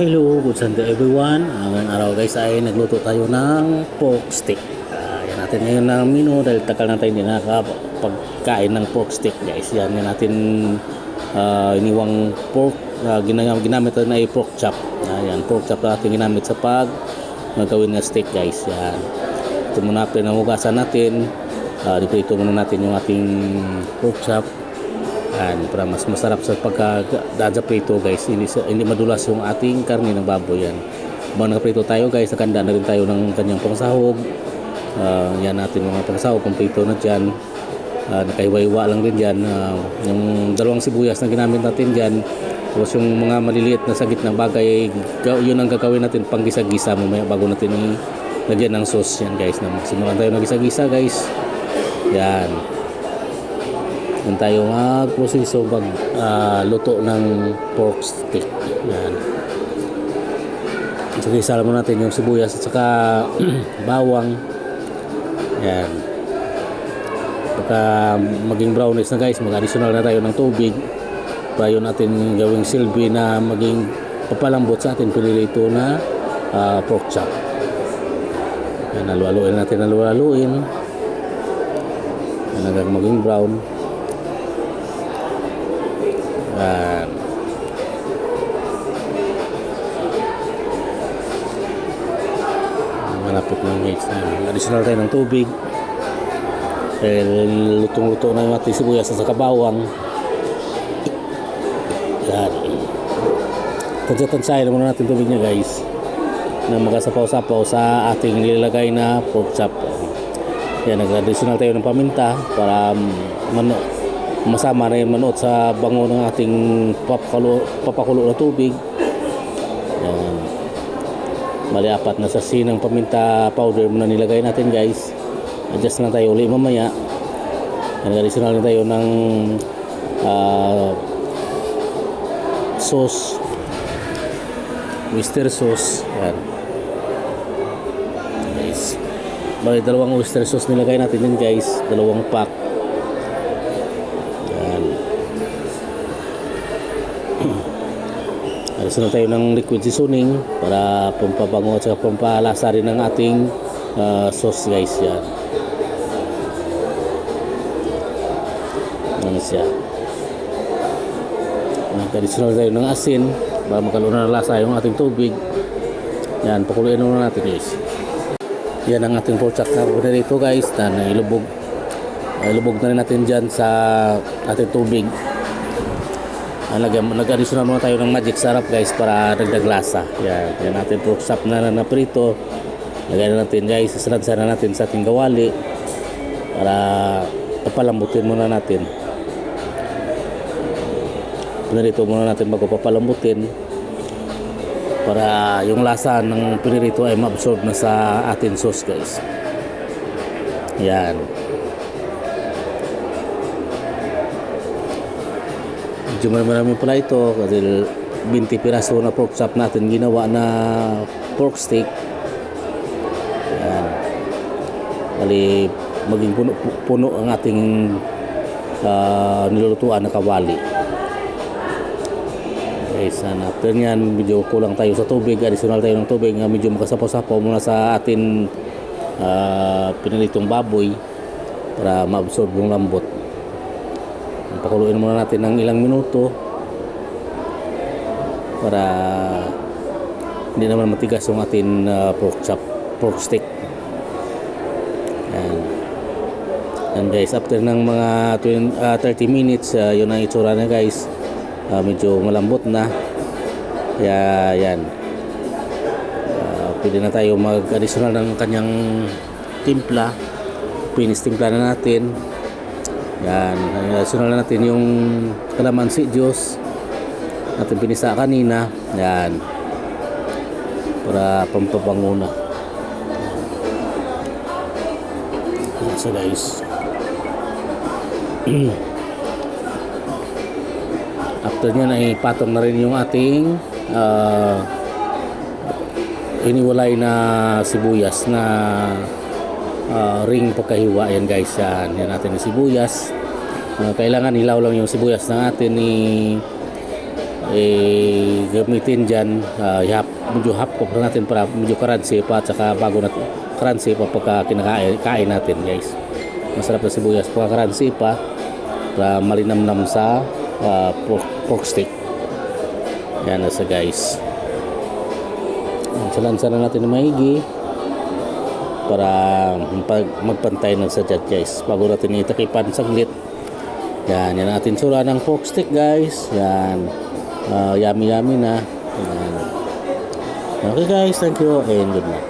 Hello, good Sunday everyone. Ngayong araw guys ay nagluto tayo ng pork stick. Uh, natin ngayon ng menu dahil takal na tayo hindi nakakapagkain ng pork stick guys. Yan, yan natin uh, iniwang pork. Uh, ginamit, ginamit natin ay pork chop. Uh, pork chop natin ginamit sa pag gagawin na steak guys. Yan. Ito muna natin ang natin. Uh, dito muna natin yung ating pork chop. Yan, para mas masarap sa pagka prito guys. Hindi, hindi madulas yung ating karne ng baboy yan. Habang nakaprito tayo guys, nakanda na rin tayo ng kanyang pangsahog. Ah, yan natin mga pangsahog, kumpleto na dyan. Uh, nakaiwa-iwa lang din dyan. Ah, yung dalawang sibuyas na ginamit natin dyan. Tapos yung mga maliliit na sagit ng bagay, ga- yun ang gagawin natin pang gisa-gisa mamaya bago natin lagyan ng sauce yan guys. Na simulan tayo ng gisa-gisa guys. Yan. Yan tayo magproseso pag ah, luto ng pork stick. Yan. So, isala mo natin yung sibuyas at saka bawang. Yan. Pagka maging brownish na guys, mag-additional na tayo ng tubig yun natin gawing silbi na maging papalambot sa atin pinilito na ah, pork chop. Yan, halu-haluin natin, halu-haluin. Yan, hanggang maging brown. Yan. Malapit na guys. Yan. Additional tayo ng tubig. Dahil lutong-luto na yung ating sibuyas sa kabawang. Yan. Tansya-tansyahin muna natin tubig niya guys. Na magasapaw-sapaw sa ating nilalagay na pork chop. Yan, nag-additional tayo ng paminta para man masama na yung manot sa bango ng ating papakulo, papakulo na tubig. Yan. Bali apat na sa sinang paminta powder na nilagay natin guys. Adjust na tayo ulit mamaya. Yan, additional na tayo ng ah, sauce. Oyster sauce. Yan. Guys. Bali dalawang oyster sauce nilagay natin yan guys. Dalawang pack. Alis na tayo ng liquid seasoning para pampabango at pampalasa rin ng ating ah, sauce guys yan. Yan siya. Nag-additional tayo ng asin para magkaroon ng lasa yung ating tubig. Yan, pakuluin muna natin guys. Yan ang ating pork chop na dito guys na nailubog. Ilubog na rin natin dyan sa ating tubig. Nag- Nag-additional muna tayo ng magic sarap guys para dagdag lasa. Yan, yan natin pork chop na na prito. Lagyan na natin guys, sasanad na natin sa ating gawali para papalambutin muna natin. Pinirito muna natin bago papalambutin para yung lasa ng pinirito ay ma-absorb na sa ating sauce guys. Yan. Medyo marami pala ito kasi 20 piraso na pork chop natin ginawa na pork steak. Yan. Bali, maging puno, puno ang ating ah, nilulutuan na kawali. Okay, sana. After nyan, medyo kulang tayo sa tubig. Additional tayo ng tubig nga medyo makasapaw-sapaw muna sa atin ah, pinilitong baboy para ma-absorb yung lambot. Pakuluin muna natin ng ilang minuto para hindi naman matigas yung atin ah, pork chop, pork stick. Yan. Yan guys, after ng mga 20, ah, 30 minutes, ah, yun ang itsura na guys. Ah, medyo malambot na. Kaya yan. Ah, pwede na tayo mag-additional ng kanyang timpla. Finish timpla na natin. Yan. Additional na natin yung kalamansi juice. Natin pinisa kanina. Yan. Para pampabango na. Yan siya guys. After nyan ay patong na rin yung ating ah, iniwalay na sibuyas na ah, ring pagkahiwa yan guys yan, yan natin yung sibuyas Ah, kailangan ilaw lang yung sibuyas ng atin ni eh, gamitin dyan, uh, hap, medyo hap cook na natin para medyo crunchy pa at saka bago natin crunchy pa pagka kinakain kain natin guys. Masarap na sibuyas pagka crunchy pa para malinamnam sa uh, pork, pork stick. Yan na sa guys. Salansa na natin na maigi para pag magpantay ng sadyat guys. Bago natin itakipan saglit. Yan yan natin sura ng pork stick guys. Yan. Uh, yummy yummy na. Yan. okay guys. Thank you and good night